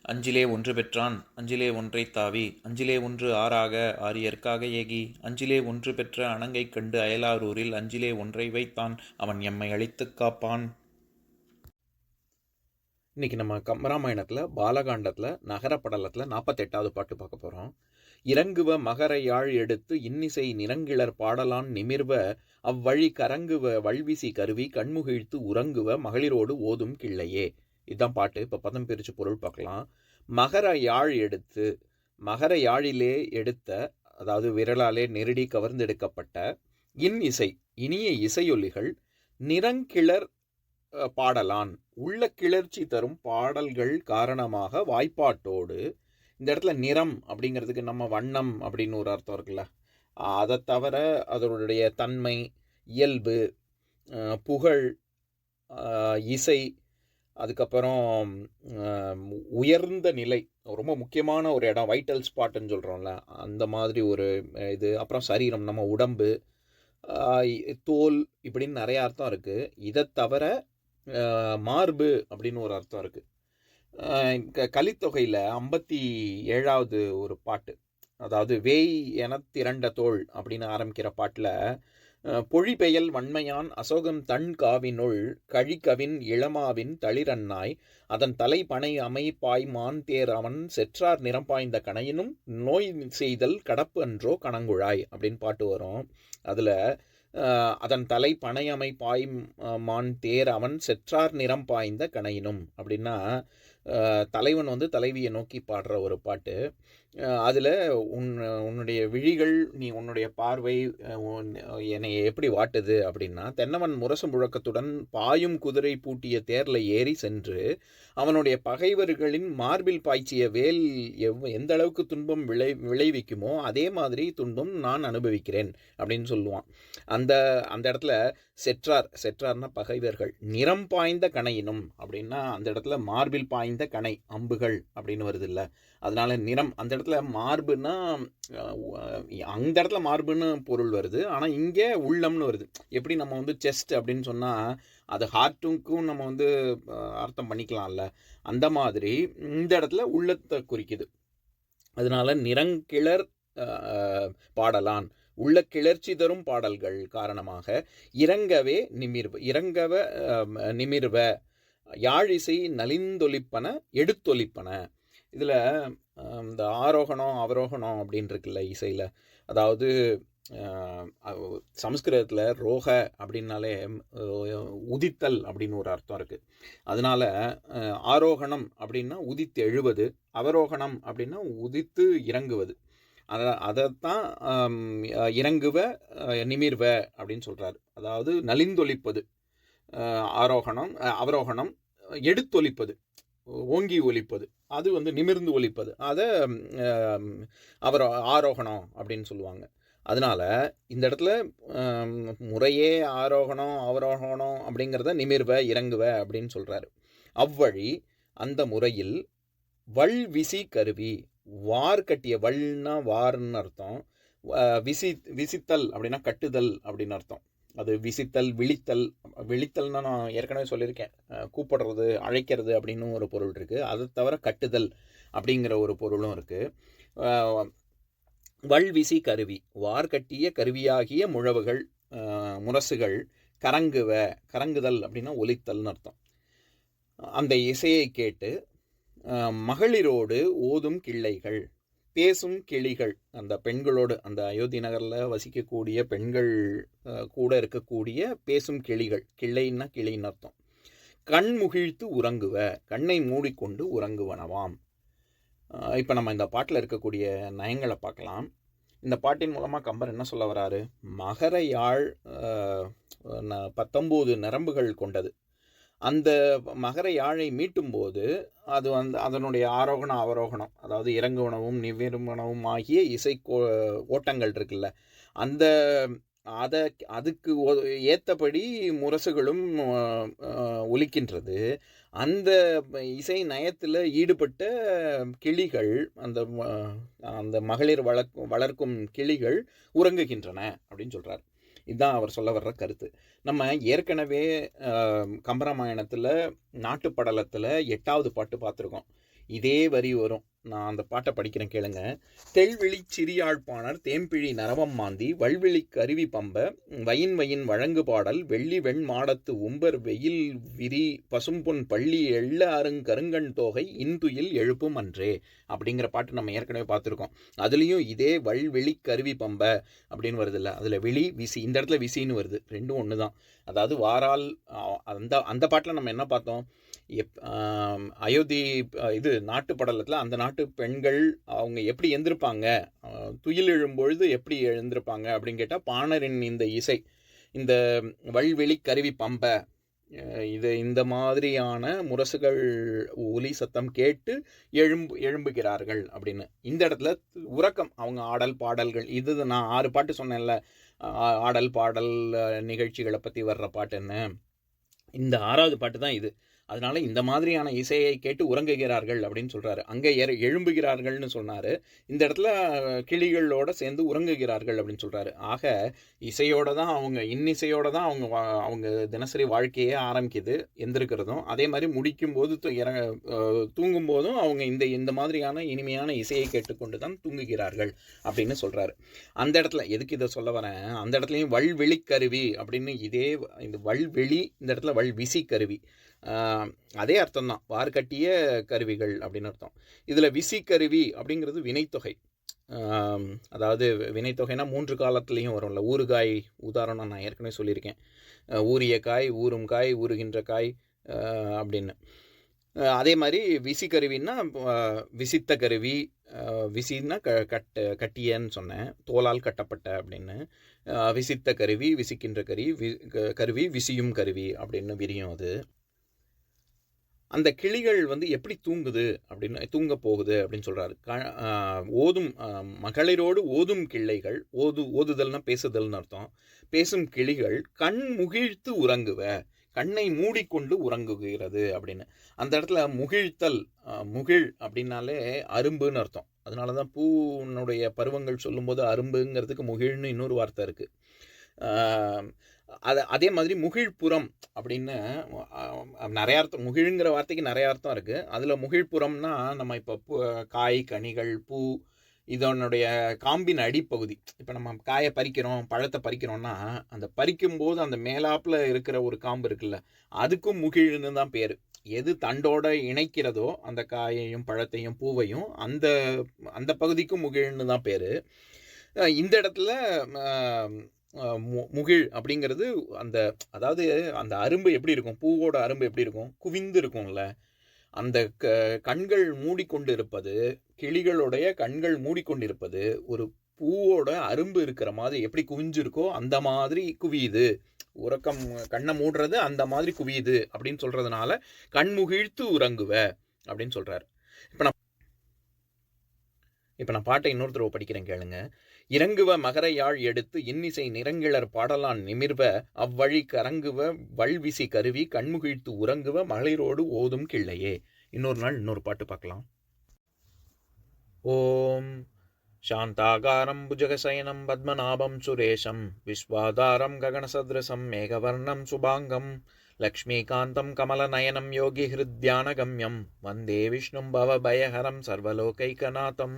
அஞ்சிலே ஒன்று பெற்றான் அஞ்சிலே ஒன்றை தாவி அஞ்சிலே ஒன்று ஆறாக ஆரியற்காக ஏகி அஞ்சிலே ஒன்று பெற்ற அணங்கை கண்டு அயலாரூரில் அஞ்சிலே ஒன்றை வைத்தான் அவன் எம்மை அழித்துக் காப்பான். இன்னைக்கு நம்ம கம்பராமாயணத்தில் பாலகாண்டத்தில் நகரப்படலத்தில் நாற்பத்தெட்டாவது பாட்டு பார்க்க போகிறோம் இறங்குவ மகர யாழ் எடுத்து இன்னிசை நிறங்கிளர் பாடலான் நிமிர்வ அவ்வழி கரங்குவ வல்விசி கருவி கண்முகிழ்த்து உறங்குவ மகளிரோடு ஓதும் கிள்ளையே. இதுதான் பாட்டு. இப்போ பதம் பிரித்து பொருள் பார்க்கலாம். மகர யாழ் எடுத்து மகர யாழிலே எடுத்த அதாவது விரலாலே நெருடி கவர்ந்தெடுக்கப்பட்ட இன் இசை இனிய இசையொலிகள் நிறங்கிளர் பாடலான். உள்ள கிளர்ச்சி தரும் பாடல்கள் காரணமாக வாய்ப்பாட்டோடு இந்த இடத்துல நிறம் அப்படிங்கிறதுக்கு நம்ம வண்ணம் அப்படின்னு ஒரு அர்த்தம் இருக்குல்ல. அதை தவிர அதனுடைய தன்மை இயல்பு புகழ் இசை அதுக்கப்புறம் உயர்ந்த நிலை ரொம்ப முக்கியமான ஒரு இடம் வைட்டல் ஸ்பாட்டுன்னு சொல்கிறோம்ல அந்த மாதிரி ஒரு இது அப்புறம் சரீரம் நம்ம உடம்பு தோல் இப்படின்னு நிறைய அர்த்தம் இருக்குது இதை தவிர மார்பு அப்படின்னு ஒரு அர்த்தம் இருக்குது கலித்தொகையில் ஐம்பத்தி ஏழாவது ஒரு பாட்டு அதாவது வேய் என திரண்ட தோல் அப்படின்னு ஆரம்பிக்கிற பாட்டில் பொழிபெயல் வன்மையான் அசோகம் தன் காவினுள் கழிக்கவின் இளமாவின் தளிரன்னாய் அதன் தலை பனை அமைப்பாய் மான் தேர் அவன் செற்றார் நிறம் பாய்ந்த கணையினும் நோய் செய்தல் கடப்பு அன்றோ கணங்குழாய் அப்படின்னு பாட்டு வரும். அதில் அதன் தலை பனையமை பாய் மான் தேர் அவன் செற்றார் நிறம் பாய்ந்த கணையினும் அப்படின்னா தலைவன் வந்து தலைவியை நோக்கி பாடுற ஒரு பாட்டு. அதில் உன் உன்னுடைய விழிகள் நீ உன்னுடைய பார்வை என்னை எப்படி வாட்டுது அப்படின்னா தென்னவன் முரசு முழக்கத்துடன் பாயும் குதிரை பூட்டிய தேரில் ஏறி சென்று அவனுடைய பகைவர்களின் மார்பில் பாய்ச்சிய வேல் எவ் எந்த அளவுக்கு துன்பம் விளை விளைவிக்குமோ அதே மாதிரி துன்பம் நான் அனுபவிக்கிறேன் அப்படின்னு சொல்லுவான். அந்த அந்த இடத்துல செற்றார் செற்றார்னா பகைவர்கள். நிறம் பாய்ந்த கணையினும் அப்படின்னா அந்த இடத்துல மார்பில் பாய்ந்த கணை அம்புகள் அப்படின்னு வருது இல்லை. அதனால நிறம் அந்த இடத்துல மார்புன்னா அந்த இடத்துல மார்புன்னு பொருள் வருது. ஆனால் இங்கே உள்ளம்னு வருது. எப்படி நம்ம வந்து செஸ்ட் அப்படின்னு சொன்னால் அது ஹார்ட்டுக்கும் நம்ம வந்து அர்த்தம் பண்ணிக்கலாம்ல. அந்த மாதிரி இந்த இடத்துல உள்ளத்தை குறிக்குது. அதனால நிறங்கிளர் பாடலான். உள்ள கிளர்ச்சி தரும் பாடல்கள் காரணமாக இறங்கவே நிமிர்வ இறங்கவ நிமிர்வ. யாழிசை நலிந்தொலிப்பன எடுத்தொலிப்பன. இதில் இந்த ஆரோகணம் அவரோகணம் அப்படின்னு இருக்குல்ல இசையில். அதாவது சமஸ்கிருதத்தில் ரோக அப்படின்னாலே உதித்தல் அப்படின்னு ஒரு அர்த்தம் இருக்குது அதனால் ஆரோகணம் அப்படின்னா உதித்து எழுவது அவரோகணம் அப்படின்னா உதித்து இறங்குவது. அதை அதைத்தான் இறங்குவ நிமிர்வ அப்படின்னு சொல்கிறாரு அதாவது நலிந்தொழிப்பது. ஆரோகணம் அவரோகணம் எடுத்தொழிப்பது. ஓங்கி ஒலிப்பது. அது வந்து நிமிர்ந்து ஒலிப்பது. அதை அவர் ஆரோகணம் அப்படின்னு சொல்லுவாங்க. அதனால் இந்த இடத்துல முறையே ஆரோகணம் அவரோகணம் அப்படிங்கிறத நிமிர்வ இறங்குவ அப்படின்னு சொல்கிறாரு அவ்வழி அந்த முறையில் வள் விசி கருவி வார் கட்டிய வல்னா வார்னு அர்த்தம் விசி விசித்தல் அப்படின்னா கட்டுதல் அப்படின்னு அர்த்தம். அது விசித்தல் விழித்தல் விழித்தல்னா நான் ஏற்கனவே சொல்லியிருக்கேன். கூப்பிடுறது அழைக்கிறது அப்படின்னு ஒரு பொருள் இருக்குது அதை தவிர கட்டுதல் அப்படிங்கிற ஒரு பொருளும் இருக்குது வல்விசி கருவி. வார்கட்டிய கருவியாகிய முழவுகள் முரசுகள் கரங்குவ கரங்குதல் அப்படின்னா ஒலித்தல்னு அர்த்தம். அந்த இசையை கேட்டு மகளிரோடு ஓதும் கிள்ளைகள். பேசும் கிளிகள். அந்த பெண்களோடு அந்த அயோத்தி நகரில் வசிக்கக்கூடிய பெண்கள் கூட இருக்கக்கூடிய பேசும் கிளிகள். கிளைன்னா கிளின்னு அர்த்தம். கண் முகிழ்த்து உறங்குவ கண்ணை மூடிக்கொண்டு உறங்குவனவாம். இப்போ நம்ம இந்த பாட்டில் இருக்கக்கூடிய நயங்களை பார்க்கலாம். இந்த பாட்டின் மூலமாக கம்பர் என்ன சொல்ல வராரு? மகர யாழ் பத்தொம்போது நரம்புகள் கொண்டது. அந்த மகர யாழை மீட்டும்போது அது வந்து அதனுடைய ஆரோகணம் அவரோகணம் அதாவது இறங்குவனவும் நிவிருமணவும் ஆகிய இசை கோ ஓட்டங்கள் இருக்குல்ல. அந்த அதை அதுக்கு ஏற்றபடி முரசுகளும் ஒலிக்கின்றது. அந்த இசை நயத்தில் ஈடுபட்ட கிளிகள் அந்த அந்த மகளிர் வளர்க்கும் வளர்க்கும் கிளிகள் உறங்குகின்றன அப்படின்னு சொல்கிறார் இதுதான் அவர் சொல்ல வர்ற கருத்து. நம்ம ஏற்கனவே கம்பராமாயணத்தில் நாட்டுப்படலத்தில் எட்டாவது பாட்டு பார்த்துருக்கோம் இதே வரி வரும். நான் அந்த பாட்டை படிக்கிறேன் கேளுங்க. தெள்விழி சிறியாழ்ப்பாணர் தேம்பிழி நரவம் மாந்தி வல்விழி கருவி பம்ப வயின் வயின் வழங்கு பாடல் வெள்ளி வெண் மாடத்து உம்பர் வெயில் விரி பசும்பொன் பள்ளி எள்ள அருங் கருங்கண் தோகை இன்துயில் எழுப்பும் அன்றே அப்படிங்கிற பாட்டு நம்ம ஏற்கனவே பார்த்துருக்கோம். அதுலேயும் இதே வல்வெளி கருவி பம்ப அப்படின்னு வருது இல்லை. அதில் விழி விசி இந்த இடத்துல விசின்னு வருது. ரெண்டும் ஒன்று தான் அதாவது வாரால் அந்த அந்த பாட்டில் நம்ம என்ன பார்த்தோம்? எப் அயோத்தி இது நாட்டு படலத்தில் அந்த நாட்டு பெண்கள் அவங்க எப்படி எழுந்திருப்பாங்க துயில் எழும்பொழுது எப்படி எழுந்திருப்பாங்க அப்படின்னு கேட்டால் பாணரின் இந்த இசை இந்த வல்வெளி கருவி பம்ப இது இந்த மாதிரியான முரசுகள் ஒலி சத்தம் கேட்டு எழும்பு எழும்புகிறார்கள் அப்படின்னு. இந்த இடத்துல உறக்கம் அவங்க ஆடல் பாடல்கள் இது நான் ஆறு பாட்டு சொன்னேன்ல ஆடல் பாடல் நிகழ்ச்சிகளை பற்றி வர்ற பாட்டு என்ன? இந்த ஆறாவது பாட்டு தான் இது. அதனால இந்த மாதிரியான இசையை கேட்டு உறங்குகிறார்கள் அப்படின்னு சொல்றாரு. அங்கே எற எழும்புகிறார்கள்னு சொன்னாரு. இந்த இடத்துல கிளிகளோட சேர்ந்து உறங்குகிறார்கள் அப்படின்னு சொல்றாரு. ஆக இசையோட தான் அவங்க இன்னிசையோட தான் அவங்க வா- அவங்க தினசரி வாழ்க்கையே ஆரம்பிக்குது எந்திருக்கிறதும். அதே மாதிரி முடிக்கும் போது இறங்க தூங்கும் போதும் அவங்க இந்த இந்த மாதிரியான இனிமையான இசையை கேட்டுக்கொண்டு தான் தூங்குகிறார்கள் அப்படின்னு சொல்றாரு. அந்த இடத்துல எதுக்கு இதை சொல்ல வரேன்? அந்த இடத்துலையும் வல்வெளி கருவி அப்படின்னு இதே இந்த வல்வெளி இந்த இடத்துல வல்விசி கருவி அதே அர்த்தம் தான் வார்கட்டிய கருவிகள் அப்படின்னு அர்த்தம். இதில் விசி கருவி அப்படிங்கிறது வினைத்தொகை. அதாவது வினைத்தொகைனா மூன்று காலத்துலேயும் வரும்ல. ஊறுகாய் உதாரணம் நான் ஏற்கனவே சொல்லியிருக்கேன். ஊரிய ஊறிய காய் ஊறும் காய் ஊறுகின்ற காய் அப்படின்னு. அதே மாதிரி விசி கருவின்னா விசித்த கருவி விசின்னா க கட்ட கட்டியன்னு சொன்னேன். தோலால் கட்டப்பட்ட அப்படின்னு. விசித்த கருவி விசிக்கின்ற கருவி வி க- கருவி விசியும் கருவி அப்படின்னு விரியும் அது. அந்த கிளிகள் வந்து எப்படி தூங்குது அப்படின்னு தூங்க போகுது அப்படின்னு சொல்கிறாரு க ஓதும் மகளிரோடு ஓதும் கிள்ளைகள் ஓது ஓதுதல்னா பேசுதல்னு அர்த்தம். பேசும் கிளிகள் கண் முகிழ்த்து உறங்குவ கண்ணை மூடிக்கொண்டு உறங்குகிறது அப்படின்னு. அந்த இடத்துல முகிழ்த்தல் முகிழ் அப்படின்னாலே அரும்புன்னு அர்த்தம். அதனால தான் பூனுடைய பருவங்கள் சொல்லும்போது அரும்புங்கிறதுக்கு முகிழ்னு இன்னொரு வார்த்தை இருக்குது அது அதே மாதிரி முகிழ்புறம் அப்படின்னு நிறைய அர்த்தம் முகிழ்ங்கிற வார்த்தைக்கு நிறைய அர்த்தம் இருக்குது அதில் முகிழ்புறம்னா நம்ம இப்போ பூ- காய் கனிகள் பூ இதனுடைய காம்பின் அடிப்பகுதி. இப்போ நம்ம காயை பறிக்கிறோம் பழத்தை பறிக்கிறோம்னா அந்த பறிக்கும்போது அந்த மேலாப்பில் இருக்கிற ஒரு காம்பு இருக்குல்ல அதுக்கும் முகிழ்னு தான் பேர். எது தண்டோட இணைக்கிறதோ அந்த காயையும் பழத்தையும் பூவையும் அந்த அந்த பகுதிக்கும் முகிழ்னு தான் பேர். இந்த இடத்துல மு- முகிழ் அப்படிங்கிறது அந்த அதாவது அந்த அரும்பு எப்படி இருக்கும்? பூவோட அரும்பு எப்படி இருக்கும்? குவிந்து இருக்கும்ல. அந்த க கண்கள் மூடிக்கொண்டு இருப்பது கிளிகளுடைய கண்கள் மூடிக்கொண்டிருப்பது ஒரு பூவோட அரும்பு இருக்கிற மாதிரி எப்படி குவிஞ்சிருக்கோ அந்த மாதிரி குவியுது. உறக்கம் கண்ணை மூடுறது அந்த மாதிரி குவியுது அப்படின்னு சொல்றதுனால கண்முகிழ்த்து உறங்குவ அப்படின்னு சொல்றாரு. இப்போ நான் இப்போ நான் பாட்டை இன்னொரு தடவை படிக்கிறேன் கேளுங்க. இறங்குவ மகர யாழ் எடுத்து இன்னிசை நிறங்கிளர் பாடலான் நிமிர்வ அவ்வழி கரங்குவ வல்விசி கருவி கண்முகிழ்த்து உறங்குவ மகளிரோடு ஓதும் கிள்ளையே இன்னொரு நாள் இன்னொரு பாட்டு பார்க்கலாம் ஓம் शान्ताकारं भुजगशयनं पद्मनाभं सुरेशं विश्वाधारं गगनसदृशं मेघवर्णं शुभाङ्गं लक्ष्मीकान्तं कमलनयनं योगिहृद्यानगम्यं वन्दे विष्णुं भवभयहरं सर्वलोकैकनाथम्